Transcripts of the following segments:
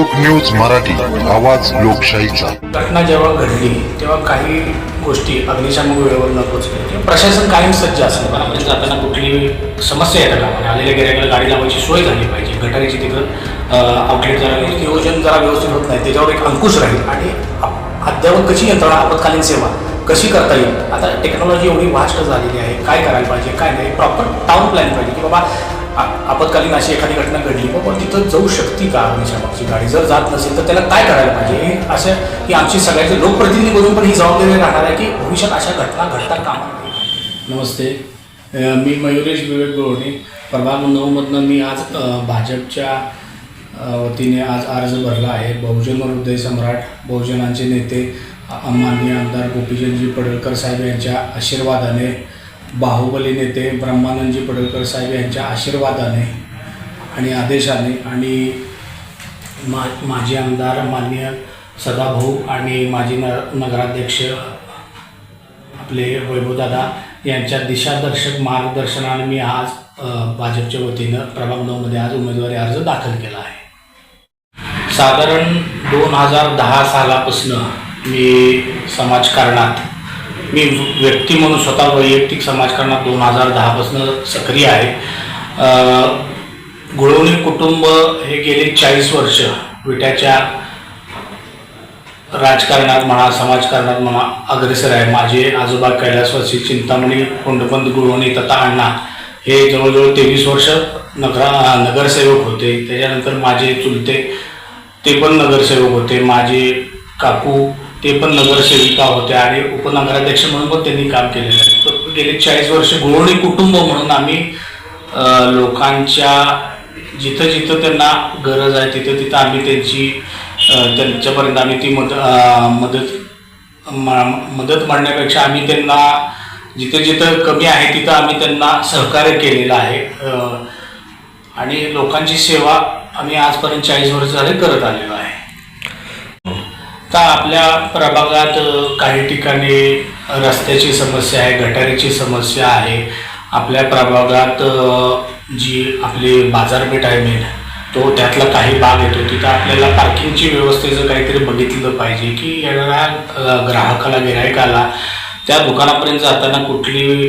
लोक न्यूज मराठी आवाज लोकशाहीचा. घटना जेव्हा घडली तेव्हा काही गोष्टी अग्निशामक वेळेवर न पोहोचले प्रशासन कायम सज्ज असलं म्हणजे जाताना कुठली समस्या येतं का आलेल्या गिरायकाला गाडी लावायची सोय झाली पाहिजे. गटारीची तिथं आउटलेट जरा नियोजन जरा व्यवस्थित होत नाही. त्याच्यावर एक अंकुश राहील. आणि अद्यावत कशी यंत्रणा आपत्कालीन सेवा कशी करता येईल? आता टेक्नॉलॉजी एवढी वास्ट झालेली आहे. काय करायला पाहिजे? काय नाही? प्रॉपर टाऊन प्लॅन पाहिजे. की बाबा आपत्कालीन अशी एखादी घटना घडली बाबा तिथं जाऊ शकते का अग्निशामकची गाडी जर जात नसेल तर त्याला काय करायला पाहिजे? अशा असं आमची सगळ्याचे लोकप्रतिनिधी म्हणून पण ही जबाबदारी राहणार आहे की भविष्यात अशा घटना घडता कामा नमस्ते. मी मयुरेश विवेक गोवणे प्रभाग नऊमधनं मी आज भाजपच्या वतीने आज अर्ज भरला आहे. बहुजन हृदय सम्राट बहुजनांचे नेते माननीय आमदार गोपीचंदजी पडळकर साहेब यांच्या आशीर्वादाने बाहुबली नेते ब्रह्मानंदजी पडळकर साहेब यांच्या आशीर्वादाने आणि आदेशाने आणि मा माजी आमदार माननीय सदाभाऊ आणि माजी न नगराध्यक्ष आपले वैभवदादा यांच्या दिशादर्शक मार्गदर्शनाने मी आज भाजपच्या वतीनं प्रभाग नऊमध्ये आज उमेदवारी अर्ज दाखल केला आहे. साधारण दोन हजार दहा सालापासून मी समाजकारणात मी व्यक्ती म्हणून स्वतः वैयक्तिक समाजकारणात दोन हजार दहापासून सक्रिय आहे. गुळवणी कुटुंब हे गेले चाळीस वर्ष. विट्याच्या राजकारणात म्हणा समाजकारणात म्हणा अग्रेसर आहे. माझे आजोबा कैलासवासी चिंतामणी कोंडपंत गुळवणी तथा अण्णा हे जवळजवळ तेवीस वर्ष नगरा नगरसेवक होते. त्याच्यानंतर माझे चुलते ते पण नगरसेवक होते. माझे काकू ते पण नगरसेविका होत्या आणि उपनगराध्यक्ष म्हणून पण त्यांनी काम केलेलं आहे. तर गेले चाळीस वर्ष गुळवणी कुटुंब म्हणून आम्ही लोकांच्या जिथं जिथं त्यांना गरज आहे तिथं तिथं आम्ही त्यांची त्यांच्यापर्यंत आम्ही ती मद मदत मदत मांडण्यापेक्षा आम्ही त्यांना जिथं जिथं कमी आहे तिथं आम्ही त्यांना सहकार्य केलेलं आहे. आणि लोकांची सेवा आम्ही आजपर्यंत चाळीस वर्ष झाले करत आलेलो आहे. तर आपल्या प्रभागात काही ठिकाणी रस्त्याची समस्या आहे गटारीची समस्या आहे? आपल्या प्रभागात जी आपली बाजारपेठ आहे मेन तो त्यातला काही भाग येतो. तिथं आपल्याला पार्किंगची व्यवस्थेचं काहीतरी बघितलं पाहिजे की येणाऱ्या ग्राहकाला गिरायकाला त्या दुकानापर्यंत जाताना कुठली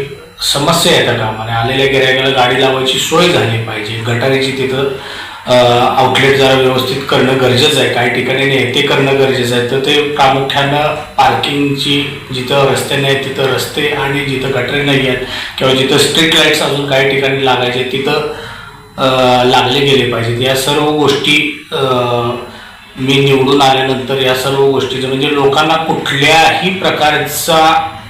समस्या येतं का म्हणजे आलेल्या गिरायकाला गाडी लावायची सोय झाली पाहिजे. गटारीची तिथं आउटलेट जरा व्यवस्थित करणं गरजेचं आहे. काही ठिकाणी नेते करणं गरजेचं आहे. तर ते प्रामुख्यानं पार्किंगची जिथं रस्ते नाहीत तिथं रस्ते आणि जिथं गटरे नाही आहेत किंवा जिथं स्ट्रीट लाईट्स अजून काही ठिकाणी लागायचे तिथं लागले गेले पाहिजेत. या सर्व गोष्टी मी निवडून आल्यानंतर या सर्व गोष्टीचं म्हणजे लोकांना कुठल्याही प्रकारचा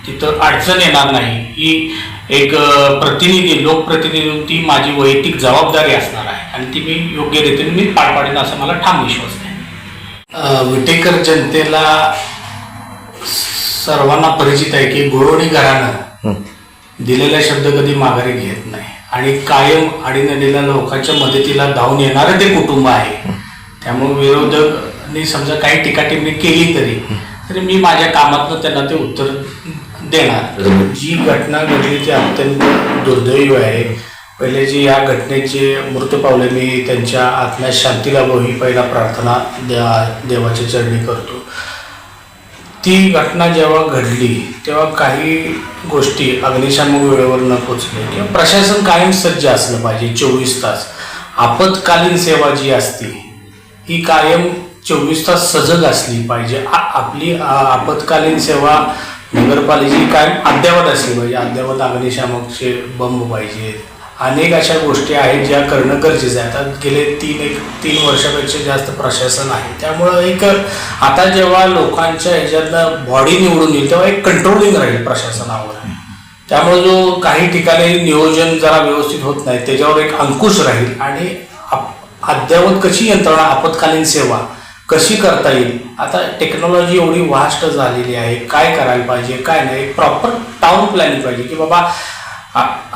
तिथं अडचण येणार नाही. ही एक प्रतिनिधी लोकप्रतिनिधी ती माझी वैयक्तिक जबाबदारी असणार आहे. आणि ती मी योग्य रीतीने मी पार पाडेन असा मला ठाम विश्वास आहे. विटेकर जनतेला सर्वांना परिचित आहे की गोरोडी घराणं दिलेला शब्द कधी माघारी घेत नाही. आणि कायम अडीनडीला लोकांच्या मदतीला धावून येणारं ते कुटुंब आहे. त्यामुळे विरोधकांनी समजा काही टीकाटिप्पणी केली तरी तरी मी माझ्या कामातनं त्यांना ते उत्तर देणार. जी घटना घडली ती अत्यंत दुर्दैवी आहे. पहिले जी या घटनेचे मृत पावले मी त्यांच्या आत्म्यात शांती लाभो ही पहिला प्रार्थना देवा देवाच्या चरणी करतो. ती घटना जेव्हा घडली तेव्हा काही गोष्टी अग्निशामक वेळेवर न पोचले. किंवा प्रशासन कायम सज्ज असलं पाहिजे चोवीस तास. आपत्कालीन सेवा जी असते ही कायम चोवीस तास सजग असली पाहिजे. आपली आपत्कालीन सेवा नगरपालिकेची कायम अद्ययावत असली? पाहिजे म्हणजे अद्ययावत अग्निशामकचे बंब पाहिजेत. अनेक अशा गोष्टी आहेत ज्या करणं गरजेचं आहे. आता गेले तीन एक तीन वर्षापेक्षा जास्त प्रशासन आहे. त्यामुळं एक आता जेव्हा लोकांच्या ह्याच्यातनं बॉडी निवडून येईल तेव्हा एक कंट्रोलिंग राहील प्रशासनावर. त्यामुळे जो काही ठिकाणी नियोजन जरा व्यवस्थित होत नाही त्याच्यावर एक अंकुश राहील. आणि अद्यावत अद्ययावत कशी यंत्रणा आपत्कालीन सेवा कशी करता येईल? आता टेक्नॉलॉजी एवढी वास्ट झालेली आहे. काय करायला पाहिजे काय नाही? प्रॉपर टाऊन प्लॅनिंग पाहिजे की बाबा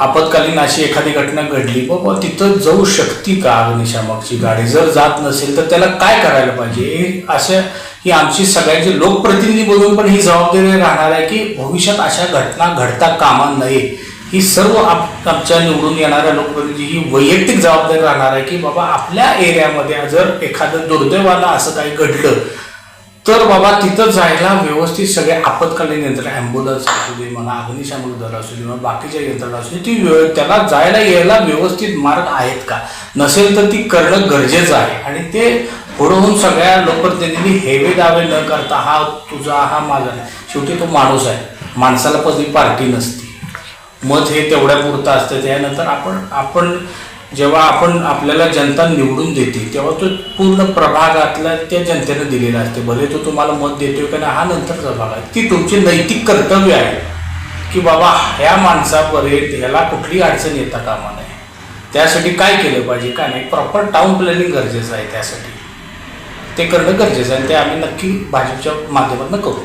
आपत्कालीन अशी एखादी घटना घडली बाबा तिथं जाऊ शकते का अग्निशामकची गाडी? जर जात नसेल तर त्याला काय करायला पाहिजे? हे अशा ही आमची सगळ्यांची लोकप्रतिनिधी म्हणून पण ही जबाबदारी राहणार आहे की भविष्यात अशा घटना घडता कामा नये. ही सर्व आप आमच्या निवडून येणाऱ्या लोकप्रतिनिधी ही वैयक्तिक जबाबदारी राहणार आहे की बाबा आपल्या एरियामध्ये जर एखादं दुर्दैवाला असं काही घडलं तर बाबा तिथं जायला व्यवस्थित सगळे आपत्कालीन यंत्रणा ॲम्ब्युलन्स असू दे म्हणा अग्निशामक दल असू दे म्हणा बाकीच्या यंत्रणा असू दे ती वेळ त्याला जायला यायला व्यवस्थित मार्ग आहेत का? नसेल तर ती करणं गरजेचं आहे. आणि ते पुढं होऊन सगळ्या लोकप्रतिनिधींनी हेवे दावे न करता हा तुझा हा माझा शेवटी तो माणूस आहे. माणसाला पण पार्टी नसते. मत हे तेवढ्या पुरतं असतं. त्यानंतर आपण आपण जेव्हा आपण आपल्याला जनता निवडून देते तेव्हा तो पूर्ण प्रभागातल्या त्या जनतेनं दिलेला असते. भले तो तुम्हाला मत देतोय का नाही हा नंतरचा भाग आहे. ती तुमची नैतिक कर्तव्य आहे. की बाबा ह्या माणसापर्यंत ह्याला कुठली अडचण येता कामा नये. त्यासाठी काय केलं पाहिजे काय नाही. प्रॉपर टाऊन प्लॅनिंग गरजेचं आहे त्यासाठी. ते करणं गरजेचं आहे आणि ते आम्ही नक्की भाजपच्या माध्यमातून करू.